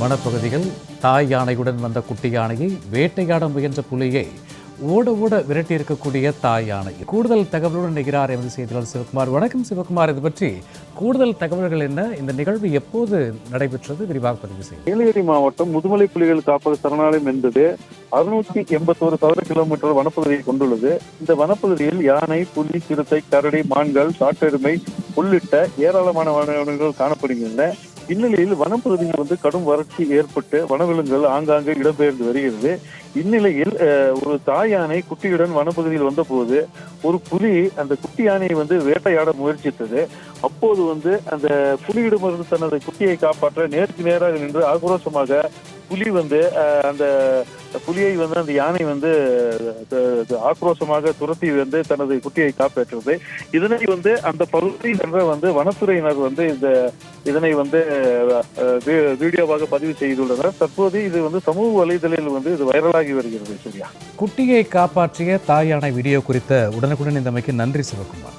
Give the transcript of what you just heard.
வனப்பகுதியில் தாய் யானையுடன் வந்த குட்டி யானையை வேட்டையாட முயன்ற புலியை ஓட ஓட விரட்டி இருக்கக்கூடிய தாய் யானை. கூடுதல் தகவலுடன் நிகழார் எமது செய்தியாளர் சிவகுமார். வணக்கம் சிவகுமார். இது பற்றி கூடுதல் தகவல்கள் என்ன? இந்த நிகழ்வு எப்போது நடைபெற்றது? விரிவாக பதிவு செய்யும் நீலகிரி மாவட்டம் முதுமலை புலிகள் காப்பக சரணாலயம் என்பது அறுநூற்றி எண்பத்தோரு சதுர கிலோமீட்டர் வனப்பகுதியை கொண்டுள்ளது. இந்த வனப்பகுதியில் யானை புலி சிறுத்தை கரடி மான்கள் காட்டெருமை உள்ளிட்ட ஏராளமான வனவிலங்குகள் காணப்படுகின்றன. இந்நிலையில் வனப்பகுதியில் வந்து கடும் வறட்சி ஏற்பட்டு வனவிலங்குகள் ஆங்காங்கே இடம்பெயர்ந்து வருகிறது. இந்நிலையில் ஒரு தாய் யானை குட்டியுடன் வனப்பகுதியில் வந்தபோது ஒரு புலி அந்த குட்டி யானையை வந்து வேட்டையாட முயற்சித்தது. அப்போது வந்து அந்த புலியிடமிருந்து தனது குட்டியை காப்பாற்ற நேருக்கு நேராக நின்று ஆக்ரோஷமாக புலி வந்து அந்த புலியை வந்து அந்த யானை வந்து ஆக்ரோஷமாக துரத்தி வந்து தனது குட்டியை காப்பாற்றுறது இதனை வந்து அந்த பகுதியில் என்ற வந்து வனத்துறையினர் வந்து இந்த இதனை வந்து வீ- வீடியோவாக பதிவு செய்துள்ளனர். தற்போது இது வந்து சமூக வலைதளில் வந்து இது வைரலாகி வருகிறது சரியா. குட்டியை காப்பாற்றிய தாயான வீடியோ குறித்த உடனுக்குடன் இந்த அமைக்கு நன்றி சிவகுமார்